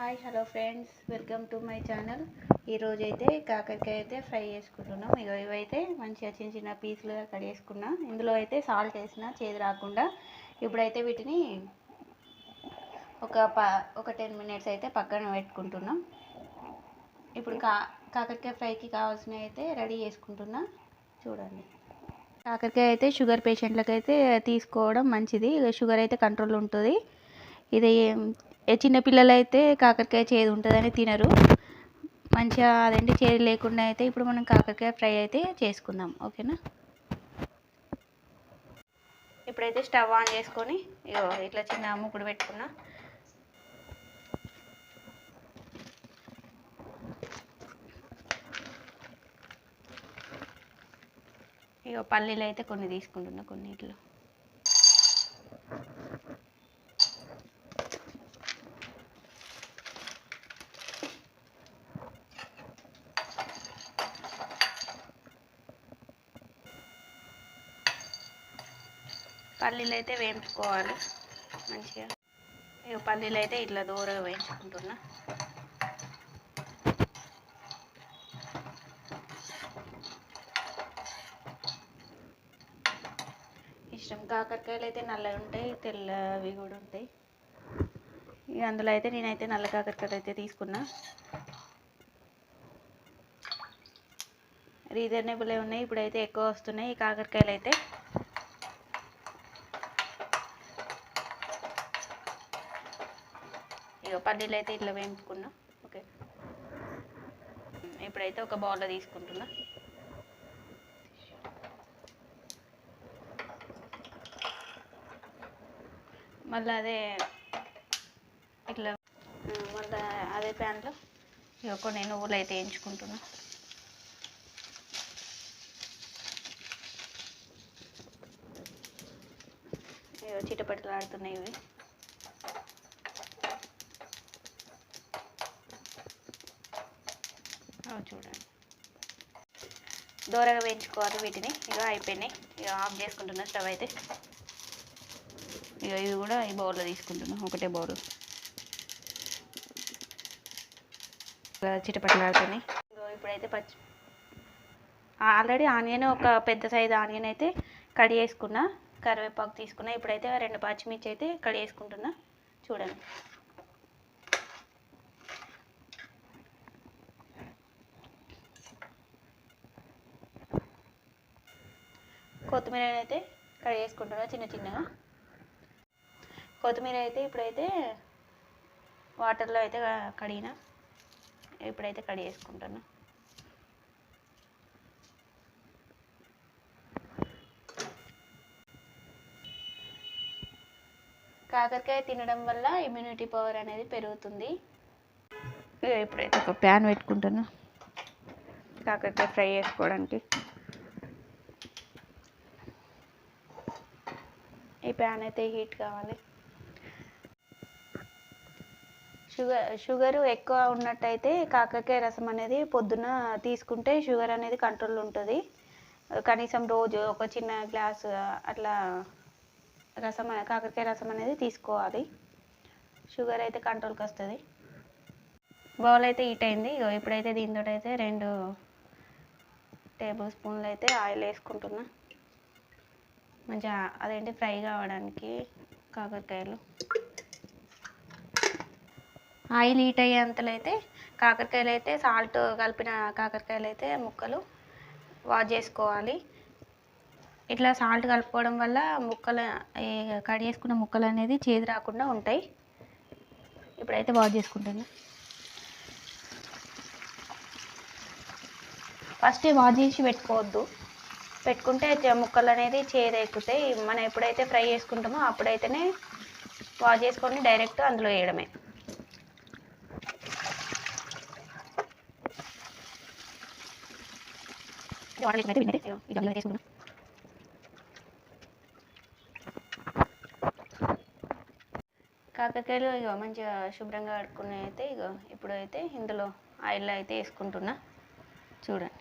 Hi hello friends. Welcome to my channel. ఈరోజు అయితే కాకరకాయ అయితే ఫ్రై చేసుకుంటున్నాం. ఇగో ఇవైతే మంచిగా చిన్న చిన్న పీసులుగా కట్ చేసుకున్నా. ఇందులో అయితే సాల్ట్ వేసిన చేదు రాకుండా. ఇప్పుడైతే వీటిని ఒక ప ఒక టెన్ మినిట్స్ అయితే పక్కన పెట్టుకుంటున్నాం. ఇప్పుడు కా కాకరకాయ ఫ్రైకి కావాల్సినవి అయితే రెడీ చేసుకుంటున్నా. చూడండి. కాకరకాయ అయితే షుగర్ పేషెంట్లకైతే తీసుకోవడం మంచిది. షుగర్ అయితే కంట్రోల్ ఉంటుంది. ఇది చిన్నపిల్లలు అయితే కాకరకాయ చేదు ఉంటుందని తినరు. మంచిగా అదేంటి చేదు లేకుండా అయితే ఇప్పుడు మనం కాకరకాయ ఫ్రై అయితే చేసుకుందాం. ఓకేనా? ఇప్పుడైతే స్టవ్ ఆన్ చేసుకొని ఇగో ఇట్లా చిన్న ముక్కుడు పెట్టుకున్నా. ఇగో పల్లీలు అయితే కొన్ని తీసుకుంటున్నా కొన్ని పల్లీలు అయితే వేయించుకోవాలి. మంచిగా. ఇక పల్లీలు అయితే ఇట్లా దూరగా వేయించుకుంటున్నా. ఇష్టం. కాకరకాయలు అయితే నల్లవి ఉంటాయి తెల్లవి కూడా ఉంటాయి. ఇక అందులో అయితే నేనైతే నల్ల కాకరకాయలు అయితే తీసుకున్నా. రీజనబుల్ ఉన్నాయి ఇప్పుడైతే ఎక్కువ వస్తున్నాయి ఈ కాకరకాయలు అయితే పల్లీలు అయితే ఇట్లా వేయించుకున్నా. ఓకే. ఇప్పుడైతే ఒక బౌల్లో తీసుకుంటున్నా. మళ్ళీ అదే ఇట్లా మళ్ళీ అదే ప్యాన్లో ఇక కొన్ని నువ్వులు అయితే వేయించుకుంటున్నా. ఇక చిటపటలాడుతున్నాయి ఇవి. చూడండి. దూరగా వేయించుకోవాలి వీటిని. ఇక అయిపోయినాయి. ఇక ఆఫ్ చేసుకుంటున్నా స్టవ్ అయితే. ఇక ఇవి కూడా ఈ బౌల్లో తీసుకుంటున్నా. ఒకటే బౌల్. చిటపట్లాడుతున్నాయి ఇగో ఇప్పుడైతే పచ్చి ఆల్రెడీ ఆనియన్ ఒక పెద్ద సైజు ఆనియన్ అయితే కడి చేసుకున్నా. కరివేపాకు తీసుకున్నా. ఇప్పుడైతే రెండు పచ్చిమిర్చి అయితే కడి చేసుకుంటున్నా. చూడండి. కొత్తిమీర అయితే కట్ చేసుకుంటున్నా చిన్న చిన్నగా. కొత్తిమీర అయితే ఇప్పుడైతే వాటర్లో అయితే కడిగిన ఇప్పుడైతే కడి చేసుకుంటున్నా కాకరకాయ తినడం వల్ల ఇమ్యూనిటీ పవర్ అనేది పెరుగుతుంది. ఇప్పుడైతే ఒక ప్యాన్ పెట్టుకుంటున్నా కాకరకాయ ఫ్రై చేసుకోవడానికి. ప్యాన్ అయితే హీట్ కావాలి. షుగర్ షుగర్ ఎక్కువ ఉన్నట్టయితే కాకరకాయ రసం అనేది పొద్దున తీసుకుంటే షుగర్ అనేది కంట్రోల్ ఉంటుంది. కనీసం రోజు ఒక చిన్న గ్లాస్ అట్లా రసం కాకరకాయ రసం అనేది తీసుకోవాలి. షుగర్ అయితే కంట్రోల్కి వస్తుంది. బౌల్ అయితే హీట్ అయింది. ఇప్పుడైతే దీంతో అయితే రెండు టేబుల్ స్పూన్లు అయితే ఆయిల్ వేసుకుంటున్నా. మంచిగా అదేంటి ఫ్రై కావడానికి కాకరకాయలు. ఆయిల్ హీట్ అయ్యేంతలో అయితే కాకరకాయలు అయితే సాల్ట్ కలిపిన కాకరకాయలు అయితే ముక్కలు వాష్ చేసుకోవాలి. ఇట్లా సాల్ట్ కలుపుకోవడం వల్ల ముక్కలు కట్ చేసుకున్న ముక్కలు అనేది చేదు రాకుండా ఉంటాయి. ఇప్పుడైతే వాష్ చేసుకుంటాను ఫస్ట్ వాష్ చేసి పెట్టుకోవద్దు. పెట్టుకుంటే ముక్కలు అనేది చేదెక్కుతాయి. మనం ఎప్పుడైతే ఫ్రై చేసుకుంటామో అప్పుడైతేనే వాష్ చేసుకొని డైరెక్ట్ అందులో వేయడమే. కాకరకాయలు ఇక మంచిగా శుభ్రంగా కడుక్కుని అయితే ఇక ఇప్పుడైతే ఇందులో ఆయిల్ అయితే వేసుకుంటున్నా. చూడండి.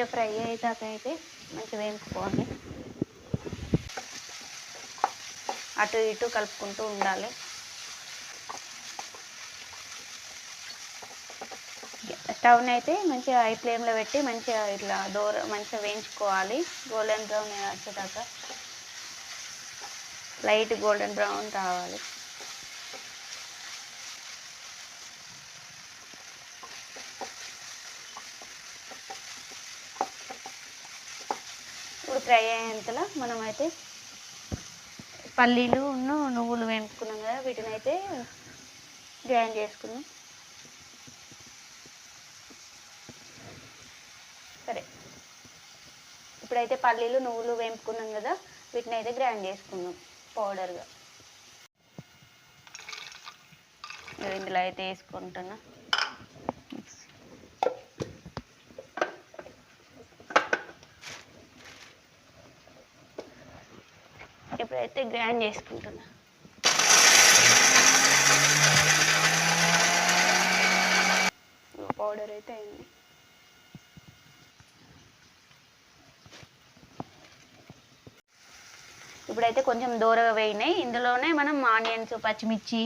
మంచిగా ఫ్రై అయ్యేదాకా అయితే మంచిగా వేయించుకోవాలి. అటు ఇటు కలుపుకుంటూ ఉండాలి. స్టవ్ని అయితే మంచిగా హై ఫ్లేమ్లో పెట్టి మంచిగా ఇట్లా దూర మంచిగా వేయించుకోవాలి. గోల్డెన్ బ్రౌన్ వచ్చేదాకా లైట్ గోల్డెన్ బ్రౌన్ రావాలి. ఫ్రై అయ్యేంతలో మనమైతే పల్లీలు నువ్వులు వేపుకున్నాం కదా వీటిని అయితే గ్రైండ్ చేసుకున్నాం. సరే. ఇప్పుడైతే పల్లీలు నువ్వులు వేపుకున్నాం కదా వీటిని అయితే గ్రైండ్ చేసుకుందాం పౌడర్గా. ఇందులో అయితే వేసుకుంటున్నా. ఇప్పుడైతే గ్రైండ్ చేసుకుంటున్నా. పౌడర్ అయితే అయింది. ఇప్పుడైతే కొంచెం దూరగా వేయినాయి. ఇందులోనే మనం ఆనియన్స్ పచ్చిమిర్చి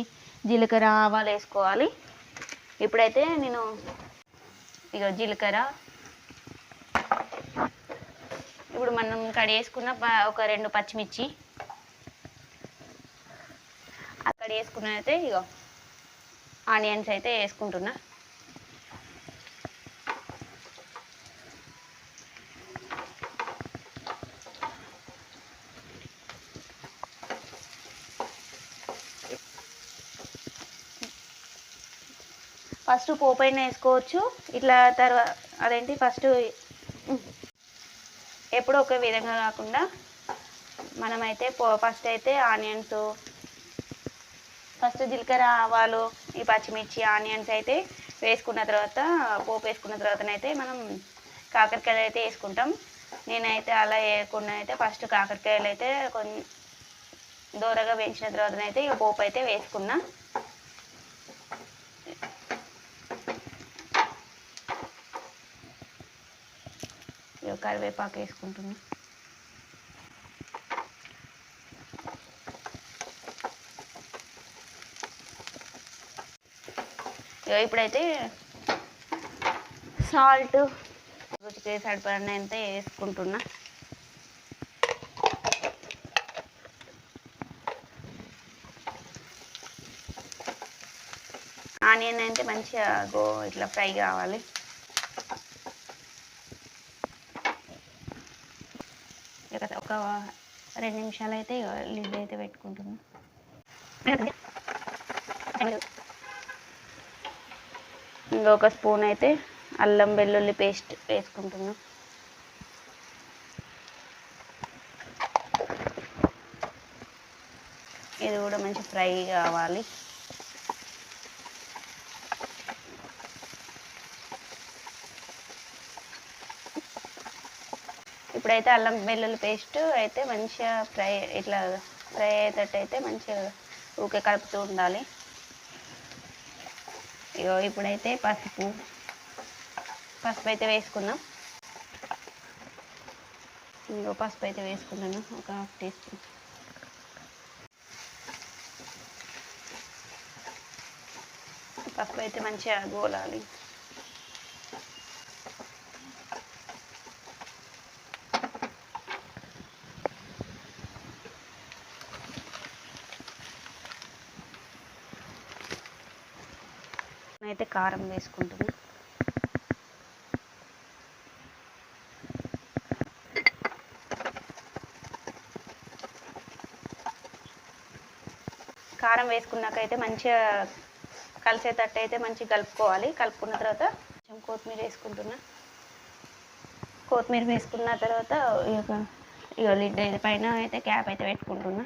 జీలకర్ర ఆవాలు వేసుకోవాలి. ఇప్పుడైతే నేను ఇక జీలకర్ర. ఇప్పుడు మనం కడిగేసుకున్న ఒక రెండు పచ్చిమిర్చి. అక్కడ వేసుకున్న అయితే ఇగో ఆనియన్స్ అయితే వేసుకుంటున్నా. ఫస్ట్ పోపైన వేసుకోవచ్చు. ఇట్లా తర్వాత అదేంటి ఫస్ట్ ఎప్పుడు ఒకే విధంగా కాకుండా మనమైతే పో ఫస్ట్ అయితే ఆనియన్స్ ఫస్ట్ జీలకర్ర ఆవాలు ఈ పచ్చిమిర్చి ఆనియన్స్ అయితే వేసుకున్న తర్వాత పోపు వేసుకున్న తర్వాతనైతే మనం కాకరకాయలు అయితే వేసుకుంటాం. నేనైతే అలా వేయకుండా అయితే ఫస్ట్ కాకరకాయలు అయితే కొన్ని దూరగా వేయించిన తర్వాతనైతే ఇక పోపు అయితే వేసుకున్నా. కరివేపాకు వేసుకుంటున్నాను ఇప్పుడైతే సాల్ట్ రుచికి సరిపడినంత వేసుకుంటున్నా. ఆనియన్ అయితే మంచిగా గో ఇట్లా ఫ్రై కావాలి. ఇక ఒక రెండు నిమిషాలు అయితే లిడ్ అయితే పెట్టుకుంటున్నా. ఇంకొక స్పూన్ అయితే అల్లం వెల్లుల్లి పేస్ట్ వేసుకుంటున్నాం. ఇది కూడా మంచి ఫ్రై కావాలి. ఇప్పుడైతే అల్లం వెల్లుల్లి పేస్ట్ అయితే మంచిగా ఫ్రై ఇట్లా ఫ్రై అయ్యేటట్టు అయితే మంచిగా ఊకే కలుపుతూ ఉండాలి. ఇగో ఇప్పుడైతే పసుపు. పసుపు అయితే వేసుకున్నాం ఇంకో పసుపు అయితే వేసుకున్నాను ఒక హాఫ్ టీ స్పూన్. పసుపు అయితే మంచిగా గోలాలి. అయితే కారం వేసుకుంటుంది కారం వేసుకున్నాకైతే మంచిగా కలిసేటట్టు అయితే మంచిగా కలుపుకోవాలి. కలుపుకున్న తర్వాత కొంచెం కొత్తిమీర వేసుకుంటున్నా. కొత్తిమీర వేసుకున్న తర్వాత ఇక ఇక లిడ్ పైన అయితే క్యాప్ అయితే పెట్టుకుంటున్నా.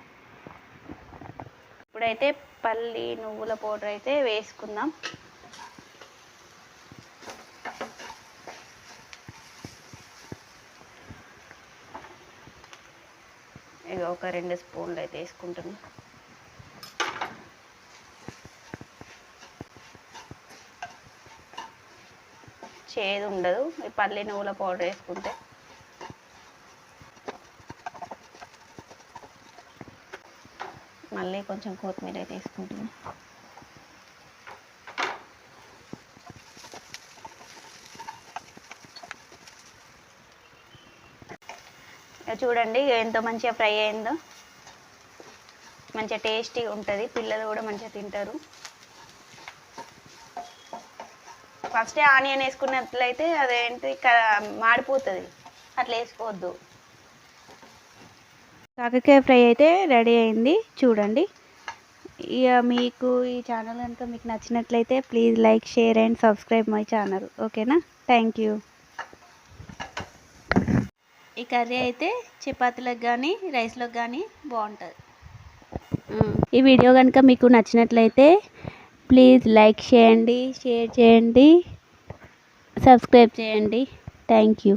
ఇప్పుడైతే పల్లి నువ్వుల పౌడర్ అయితే వేసుకుందాం. ఇక ఒక రెండు స్పూన్లు అయితే వేసుకుంటున్నా. చేదు ఉండదు. ఈ పల్లి నువ్వుల పౌడర్ వేసుకుంటే. మళ్ళీ కొంచెం కొత్తిమీర అయితే వేసుకుంటున్నాను చూడండి ఎంత మంచిగా ఫ్రై అయిందో. మంచిగా టేస్టీగా ఉంటుంది. పిల్లలు కూడా మంచిగా తింటారు. ఫస్ట్ ఆనియన్ వేసుకున్నట్లయితే అదేంటి మాడిపోతుంది. అట్లా వేసుకోవద్దు. కాకరకాయ ఫ్రై అయితే రెడీ అయింది. చూడండి. ఇక మీకు ఈ ఛానల్ కనుక మీకు నచ్చినట్లయితే please like share and subscribe my channel. ఓకేనా? Thank you. ఈ కర్రీ అయితే చపాతీలకు కానీ రైస్లోకి కానీ బాగుంటుంది ఈ వీడియో కనుక మీకు నచ్చినట్లయితే ప్లీజ్ లైక్ చేయండి షేర్ చేయండి సబ్స్క్రైబ్ చేయండి. Thank you.